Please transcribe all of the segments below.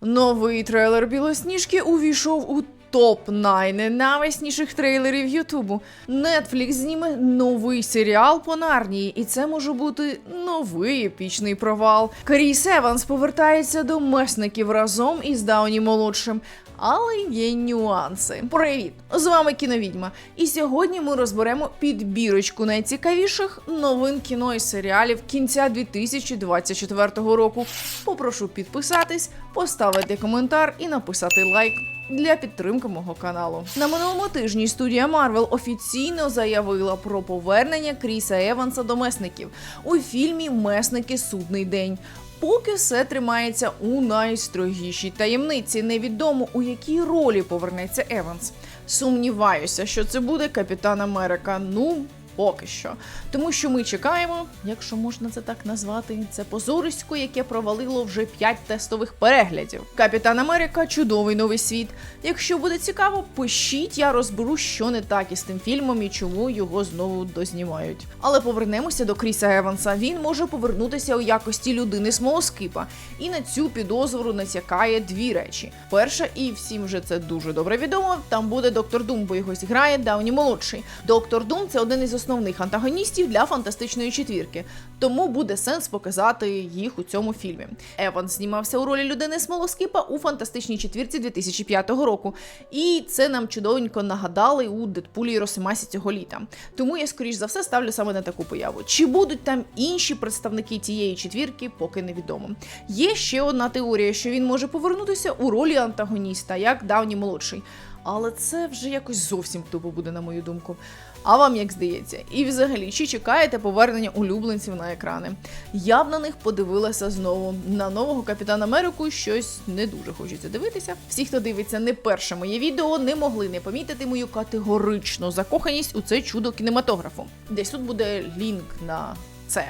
Новий трейлер Білосніжки увійшов у топ 9 найвесніших трейлерів Ютубу. Netflix зніме новий серіал по Нарнії, і це може бути новий епічний провал. Кріс Еванс повертається до месників разом із Дауні молодшим. Але є нюанси. Привіт! З вами кіновідьма. І сьогодні ми розберемо підбірочку найцікавіших новин кіно і серіалів кінця 2024 року. Попрошу підписатись, поставити коментар і написати лайк. Для підтримки мого каналу на минулому тижні студія Марвел офіційно заявила про повернення Кріса Еванса до месників у фільмі Месники Судний день. Поки все тримається у найстрогішій таємниці, невідомо у якій ролі повернеться Еванс. Сумніваюся, що це буде Капітан Америка. Ну поки що. Тому що ми чекаємо, якщо можна це так назвати, це позорисько, яке провалило вже 5 тестових переглядів. Капітан Америка чудовий новий світ. Якщо буде цікаво, пишіть, я розберу, що не так із тим фільмом і чому його знову дознімають. Але повернемося до Кріса Еванса. Він може повернутися у якості людини смолоскипа. І на цю підозру натякає дві речі. Перша, і всім вже це дуже добре відомо. Там буде доктор Дум, бо його зіграє Дауні молодший. Доктор Дум це один із основних антагоністів для фантастичної четвірки, тому буде сенс показати їх у цьому фільмі. Еванс знімався у ролі людини смолоскипа у фантастичній четвірці 2005 року, і це нам чудовенько нагадали у Дедпулі і Росомасі цього літа. Тому я скоріш за все ставлю саме на таку появу. Чи будуть там інші представники тієї четвірки, поки невідомо. Є ще одна теорія, що він може повернутися у ролі антагоніста, як давній молодший. Але це вже якось зовсім тупо буде, на мою думку. А вам як здається? І взагалі, чи чекаєте повернення улюбленців на екрани? Я б на них подивилася знову. На нового Капітана Америку щось не дуже хочеться дивитися. Всі, хто дивиться не перше моє відео, не могли не помітити мою категоричну закоханість у це чудо кінематографу. Десь тут буде лінк на це.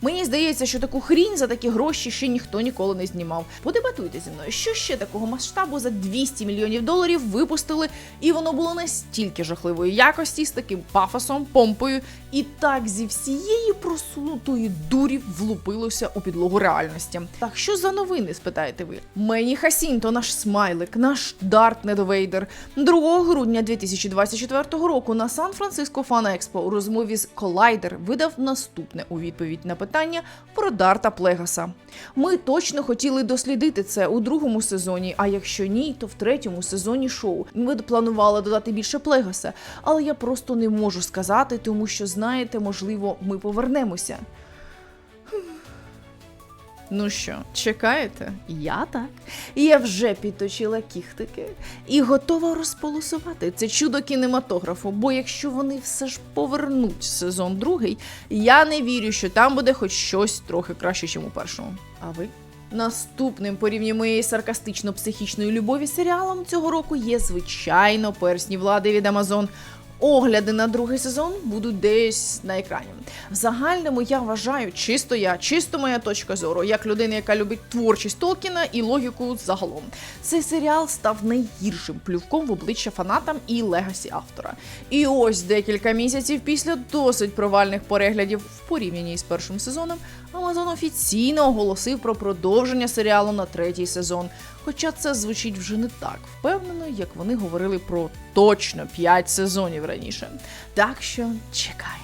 Мені здається, що таку хрінь за такі гроші ще ніхто ніколи не знімав. Подебатуйте зі мною, що ще такого масштабу за 200 мільйонів доларів випустили, і воно було настільки жахливої якості, з таким пафосом, помпою, і так зі всієї просунутої дурі влупилося у підлогу реальності. Так що за новини, спитаєте ви? Мені Хасінто, наш смайлик, наш Дарт Недовейдер. 2 грудня 2024 року на Сан-Франциско Фан Експо у розмові з Колайдер видав наступне у відповідь на питання про Дарта Плегаса. Ми точно хотіли дослідити це у другому сезоні. А якщо ні, то в третьому сезоні шоу. Ми планували додати більше Плегаса, але я просто не можу сказати, тому що знаєте, можливо, ми повернемося. Ну що, чекаєте? Я так. Я вже підточила кіхтики і готова розполосувати це чудо кінематографу. Бо якщо вони все ж повернуть сезон другий, я не вірю, що там буде хоч щось трохи краще, ніж у першому. А ви? Наступним по моєї саркастично-психічної любові серіалом цього року є звичайно персні влади від Амазон. Огляди на другий сезон будуть десь на екрані. В загальному я вважаю, чисто я, чисто моя точка зору, як людина, яка любить творчість Толкіна і логіку загалом. Цей серіал став найгіршим плювком в обличчя фанатам і легасі автора. І ось декілька місяців після досить провальних переглядів в порівнянні з першим сезоном, Амазон офіційно оголосив про продовження серіалу на третій сезон. Хоча це звучить вже не так впевнено, як вони говорили про точно 5 сезонів раніше. Так що чекаємо.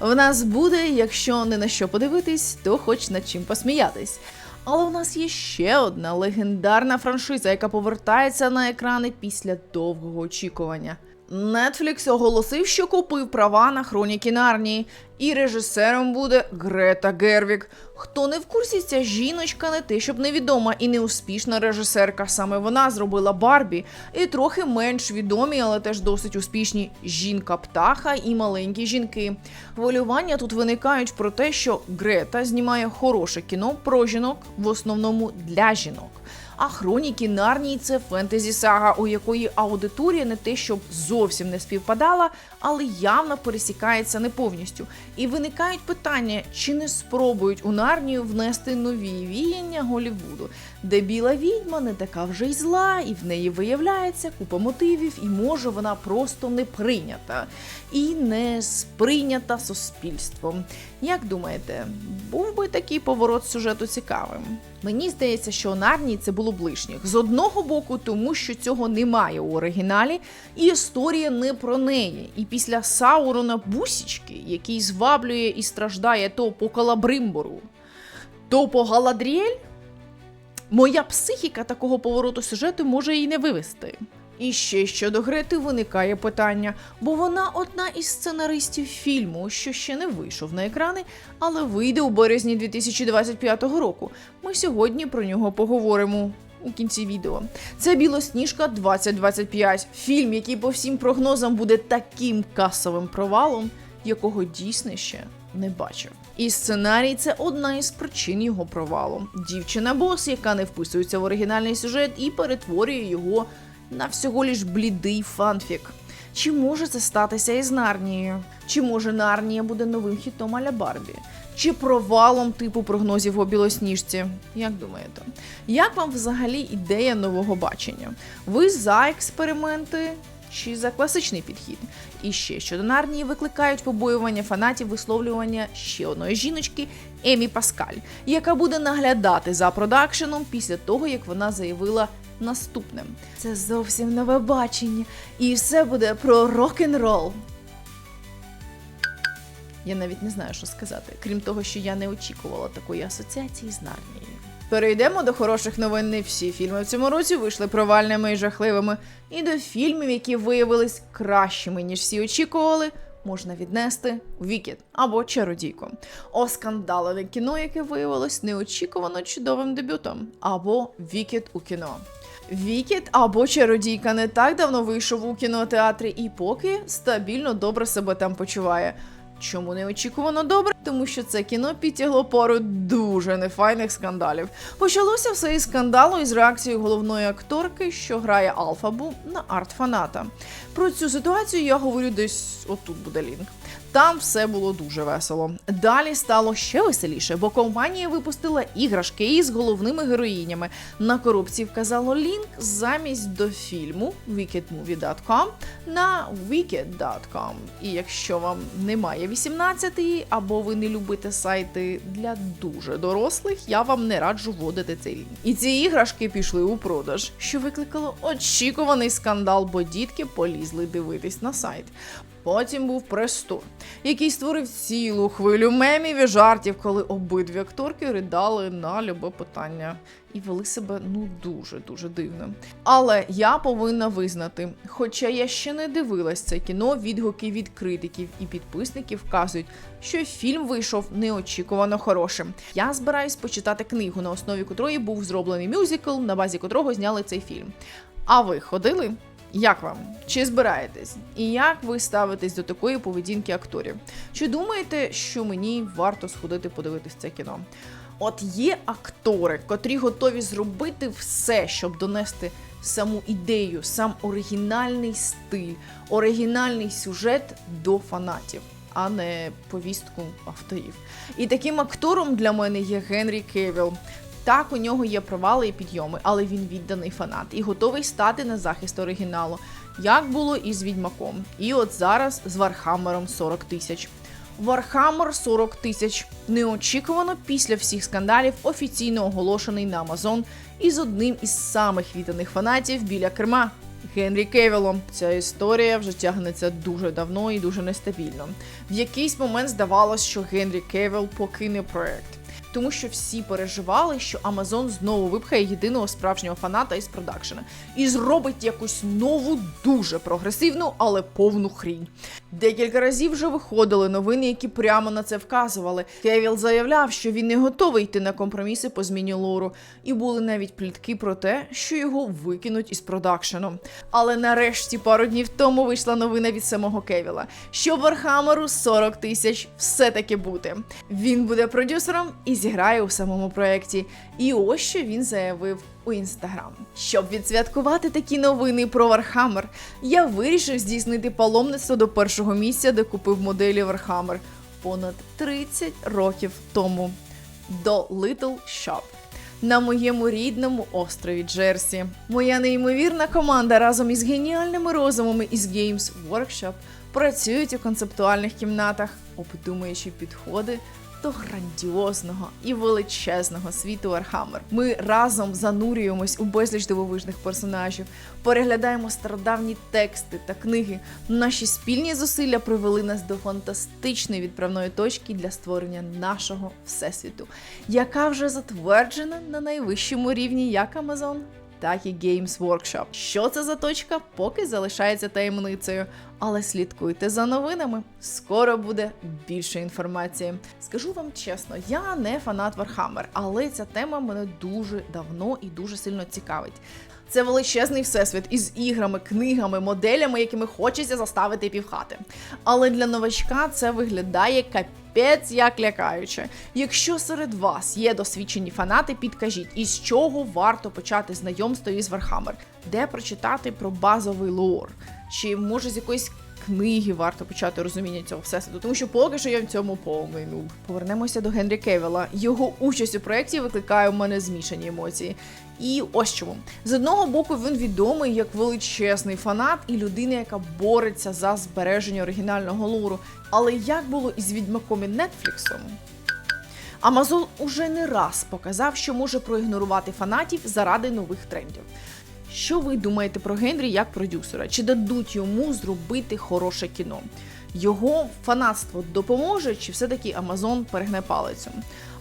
В нас буде, якщо не на що подивитись, то хоч над чим посміятись. Але у нас є ще одна легендарна франшиза, яка повертається на екрани після довгого очікування. Netflix оголосив, що купив права на хроніки Нарнії, і режисером буде Грета Гервік. Хто не в курсі, ця жіночка не те, щоб невідома і неуспішна режисерка. Саме вона зробила Барбі і трохи менш відомі, але теж досить успішні жінка птаха і маленькі жінки. Хвилювання тут виникають про те, що Грета знімає хороше кіно про жінок, в основному для жінок. А хроніки Нарнії це фентезі сага, у якої аудиторія не те, щоб зовсім не співпадала, але явно пересікається не повністю. І виникають питання, чи не спробують у Нарнію внести нові віяння Голівуду, де біла відьма не така вже й зла, і в неї виявляється купа мотивів, і може вона просто не прийнята і не сприйнята суспільством. Як думаєте, був би такий поворот сюжету цікавим? Мені здається, що у Нарнії це було б лишніх. З одного боку, тому що цього немає у оригіналі, і історія не про неї. І після Саурона Бусічки, який зваблює і страждає то по Калабримбору, то по Галадріель, моя психіка такого повороту сюжету може і не вивести. І ще щодо Грети виникає питання, бо вона одна із сценаристів фільму, що ще не вийшов на екрани, але вийде у березні 2025 року. Ми сьогодні про нього поговоримо. У кінці відео це Білосніжка 2025, фільм, який по всім прогнозам буде таким касовим провалом, якого дійсно ще не бачив. І сценарій це одна із причин його провалу. Дівчина-бос, яка не вписується в оригінальний сюжет і перетворює його на всього лиш блідий фанфік. Чи може це статися із Нарнією? Чи може Нарнія буде новим хітом аля Барбі? Чи провалом типу прогнозів у білосніжці? Як думаєте? Як вам взагалі ідея нового бачення? Ви за експерименти чи за класичний підхід? І ще щодо Нарнії викликають побоювання фанатів висловлювання ще одної жіночки Емі Паскаль, яка буде наглядати за продакшеном після того, як вона заявила наступним: це зовсім нове бачення, і все буде про рок-н-рол. Я навіть не знаю, що сказати, крім того, що я не очікувала такої асоціації з Нарнією. Перейдемо до хороших новин. Не всі фільми в цьому році вийшли провальними і жахливими. І до фільмів, які виявились кращими, ніж всі очікували, можна віднести Вікет або Чародійку. Оскандалене кіно, яке виявилось неочікувано чудовим дебютом, або Вікет у кіно. Вікет або Чародійка не так давно вийшов у кінотеатрі і поки стабільно добре себе там почуває. Чому неочікувано добре? Тому що це кіно підтягло пару дуже нефайних скандалів. Почалося все із скандалу із реакцією головної акторки, що грає Алфабу на арт-фаната. Про цю ситуацію я говорю десь отут буде лінк. Там все було дуже весело. Далі стало ще веселіше, бо компанія випустила іграшки із головними героїнями. На коробці вказало лінк замість до фільму wickedmovie.com на wicked.com. І якщо вам немає 18 або ви не любите сайти для дуже дорослих, я вам не раджу вводити цей лінк. І ці іграшки пішли у продаж, що викликало очікуваний скандал, бо дітки полізли дивитись на сайт. Потім був прес-тур, який створив цілу хвилю мемів і жартів, коли обидві акторки ридали на любе питання і вели себе ну дуже дуже дивно. Але я повинна визнати, хоча я ще не дивилась це кіно, відгуки від критиків і підписників вказують, що фільм вийшов неочікувано хорошим. Я збираюсь почитати книгу, на основі котрої був зроблений мюзикл, на базі котрого зняли цей фільм. А ви ходили? Як вам? Чи збираєтесь? І як ви ставитесь до такої поведінки акторів? Чи думаєте, що мені варто сходити подивитись це кіно? От є актори, котрі готові зробити все, щоб донести саму ідею, сам оригінальний стиль, оригінальний сюжет до фанатів, а не повістку авторів. І таким актором для мене є Генрі Кевіл. Так, у нього є провали і підйоми, але він відданий фанат і готовий стати на захист оригіналу, як було і з Відьмаком. І от зараз з Вархаммером 40 тисяч. Warhammer 40 тисяч неочікувано після всіх скандалів офіційно оголошений на Amazon із одним із самих відданих фанатів біля керма. Генрі Кевілом. Ця історія вже тягнеться дуже давно і дуже нестабільно. В якийсь момент здавалось, що Генрі Кевіл покине проект. Тому що всі переживали, що Amazon знову випхає єдиного справжнього фаната із продакшена і зробить якусь нову, дуже прогресивну, але повну хрінь. Декілька разів вже виходили новини, які прямо на це вказували. Кевіл заявляв, що він не готовий йти на компроміси по зміні лору, і були навіть плітки про те, що його викинуть із продакшену. Але нарешті пару днів тому вийшла новина від самого Кевіла, що Вархамеру 40 тисяч все-таки бути. Він буде продюсером і зіграє у самому проєкті. І ось що він заявив у інстаграм. Щоб відсвяткувати такі новини про Вархаммер, я вирішив здійснити паломництво до першого місця, де купив моделі Вархаммер понад 30 років тому до Little Shop. На моєму рідному острові Джерсі. Моя неймовірна команда разом із геніальними розумами із Games Workshop працюють у концептуальних кімнатах, обдумуючи підходи до грандіозного і величезного світу Warhammer. Ми разом занурюємось у безліч дивовижних персонажів, переглядаємо стародавні тексти та книги. Наші спільні зусилля привели нас до фантастичної відправної точки для створення нашого всесвіту, яка вже затверджена на найвищому рівні як Amazon, так і Games Workshop. Що це за точка, поки залишається таємницею. Але слідкуйте за новинами. Скоро буде більше інформації. Скажу вам чесно, я не фанат Warhammer, але ця тема мене дуже давно і дуже сильно цікавить. Це величезний всесвіт із іграми, книгами, моделями, якими хочеться заставити півхати. Але для новачка це виглядає капець як лякаюче. Якщо серед вас є досвідчені фанати, підкажіть, із чого варто почати знайомство із Warhammer? Де прочитати про базовий лор? Чи може з якоїсь книги варто почати розуміння цього всесвіту? Тому що поки що я в цьому повний нуб. Повернемося до Генрі Кевіла. Його участь у проєкті викликає у мене змішані емоції. І ось чому. З одного боку, він відомий як величезний фанат і людина, яка бореться за збереження оригінального лору. Але як було із відьмаком і Нетфліксом? Амазон уже не раз показав, що може проігнорувати фанатів заради нових трендів. Що ви думаєте про Генрі як продюсера? Чи дадуть йому зробити хороше кіно? Його фанатство допоможе, чи все-таки Амазон перегне палицю?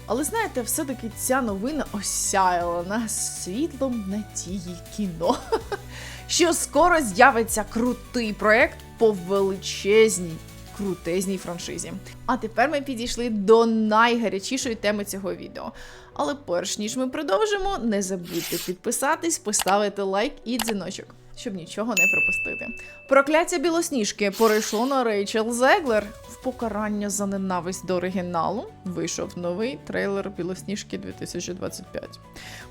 Але знаєте, все-таки ця новина осяяла нас світлом надії кіно. Що скоро з'явиться крутий проект по величезній, крутезній франшизі. А тепер ми підійшли до найгарячішої теми цього відео. Але перш ніж ми продовжимо, не забудьте підписатись, поставити лайк і дзвіночок, щоб нічого не пропустити. Прокляття білосніжки перейшло на Рейчел Зеглер. В покарання за ненависть до оригіналу вийшов новий трейлер Білосніжки 2025.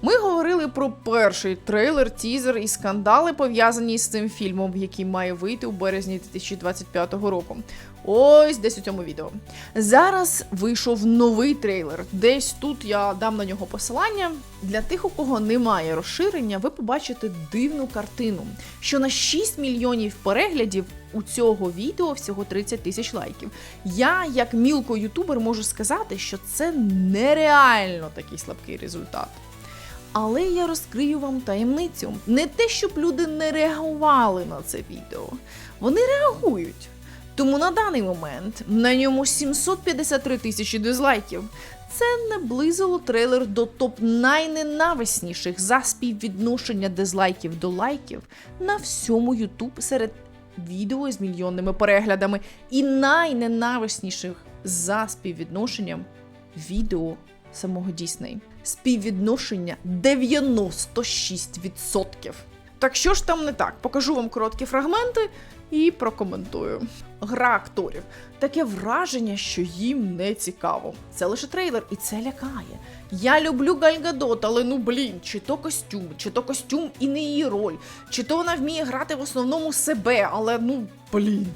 Ми говорили про перший трейлер, тізер і скандали, пов'язані з цим фільмом, який має вийти у березні 2025 року. Ось десь у цьому відео. Зараз вийшов новий трейлер. Десь тут я дам на нього посилання. Для тих, у кого немає розширення, ви побачите дивну картину, що на 6 мільйонів переглядів у цього відео всього 30 тисяч лайків. Я, як мілко ютубер, можу сказати, що це нереально такий слабкий результат. Але я розкрию вам таємницю. Не те, щоб люди не реагували на це відео. Вони реагують. Тому на даний момент на ньому 753 тисячі дизлайків. Це наблизило трейлер до топ найненависніших за співвідношення дизлайків до лайків на всьому YouTube серед відео з мільйонними переглядами, і найненависніших за співвідношенням відео самого Дісней. Співвідношення 96%. Так що ж там не так? Покажу вам короткі фрагменти і прокоментую. Гра акторів. Таке враження, що їм не цікаво. Це лише трейлер, і це лякає. Я люблю Гальгадот, але ну блін, чи то костюм, чи то костюм і не її роль, чи то вона вміє грати в основному себе, але ну блін.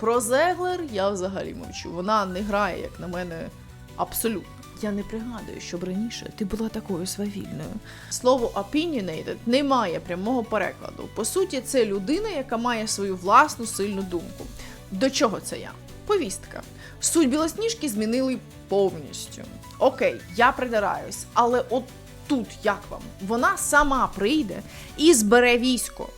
Про Зеглер я взагалі мовчу. Вона не грає, як на мене, абсолютно. Я не пригадую, щоб раніше ти була такою свавільною. Слово opinionated не має прямого перекладу. По суті, це людина, яка має свою власну сильну думку. До чого це я? Повістка. Суть білосніжки змінили повністю. Окей, я придираюсь, але от тут як вам? Вона сама прийде і збере військо.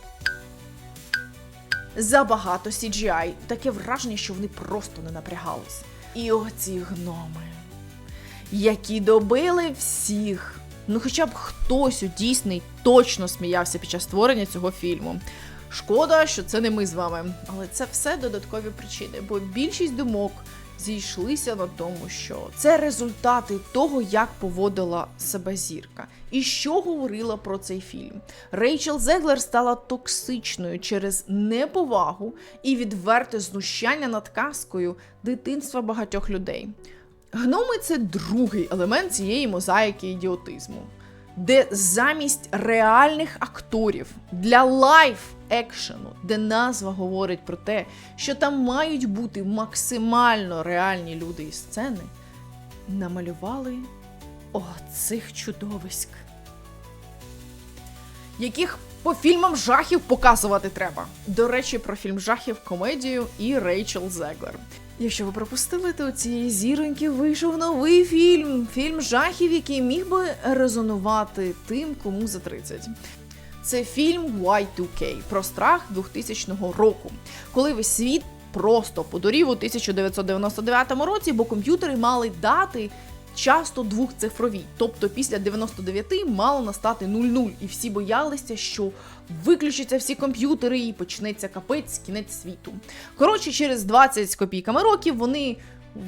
Забагато CGI. Таке враження, що вони просто не напрягались. І оці гноми які добили всіх. Ну, хоча б хтось у Дійсний точно сміявся під час створення цього фільму. Шкода, що це не ми з вами, але це все додаткові причини, бо більшість думок зійшлися на тому, що це результати того, як поводила себе зірка, і що говорила про цей фільм. Рейчел Зеглер стала токсичною через неповагу і відверте знущання над казкою дитинства багатьох людей. Гноми це другий елемент цієї мозаїки ідіотизму, де замість реальних акторів для лайф екшену, де назва говорить про те, що там мають бути максимально реальні люди і сцени, намалювали оцих чудовиськ, яких по фільмам жахів показувати треба. До речі, про фільм жахів комедію і Рейчел Зеглер. Якщо ви пропустили, то цієї зіроньки вийшов новий фільм. Фільм жахів, який міг би резонувати тим, кому за 30. Це фільм Y2K про страх 2000 року, коли весь світ просто подорів у 1999 році, бо комп'ютери мали дати часто двохцифрові. Тобто після 99 мало настати 00, і всі боялися, що виключаться всі комп'ютери і почнеться капець, кінець світу. Коротше, через 20 з копійками років вони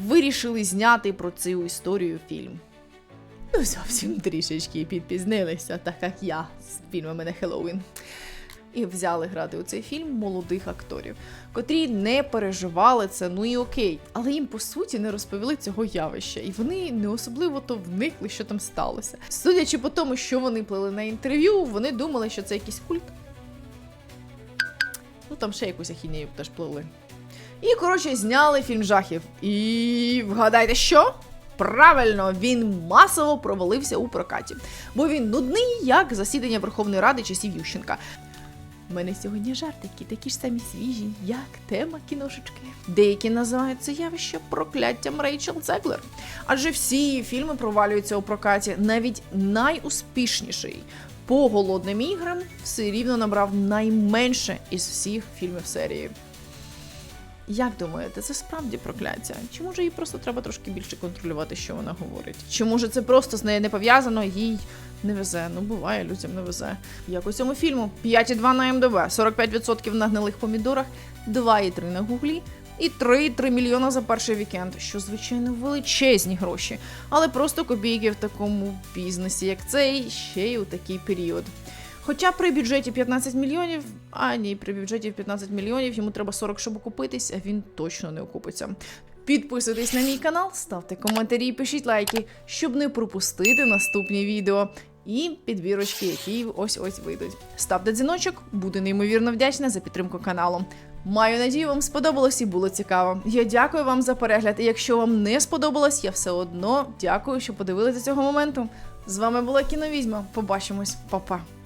вирішили зняти про цю історію фільм. Ну, зовсім трішечки підпізнилися, так як я з фільмами на Хеллоуін. І взяли грати у цей фільм молодих акторів, котрі не переживали це, ну і окей, але їм по суті не розповіли цього явища, і вони не особливо то вникли, що там сталося. Судячи по тому, що вони плели на інтерв'ю, вони думали, що це якийсь культ. Ну там ще якусь ахінею теж плели. І коротше зняли фільм жахів. І вгадайте, що? Правильно, він масово провалився у прокаті, бо він нудний, як засідання Верховної Ради часів Ющенка. У мене сьогодні жартики, такі ж самі свіжі, як тема кіношечки. Деякі називають це явище прокляттям Рейчел Цеглер. Адже всі фільми провалюються у прокаті, навіть найуспішніший по голодним іграм все рівно набрав найменше із всіх фільмів серії. Як думаєте, це справді прокляття? Чи може їй просто треба трошки більше контролювати, що вона говорить? Чи може це просто з нею не пов'язано, їй не везе? Ну, буває, людям не везе. Як у цьому фільму: 5,2 на МДБ, 45% на гнилих помідорах, 2,3 на гуглі і 3,3 мільйона за перший вікенд, що звичайно величезні гроші, але просто копійки в такому бізнесі, як цей, ще й у такий період. Хоча при бюджеті 15 мільйонів, а ні, при бюджеті 15 мільйонів йому треба 40, щоб окупитись, а він точно не окупиться. Підписуйтесь на мій канал, ставте коментарі, пишіть лайки, щоб не пропустити наступні відео. І підбірочки, які ось ось вийдуть. Ставте дзвіночок, буду неймовірно вдячна за підтримку каналу. Маю надію, вам сподобалось і було цікаво. Я дякую вам за перегляд. І якщо вам не сподобалось, я все одно дякую, що подивилися цього моменту. З вами була кіновізьма. Побачимось, Па-па.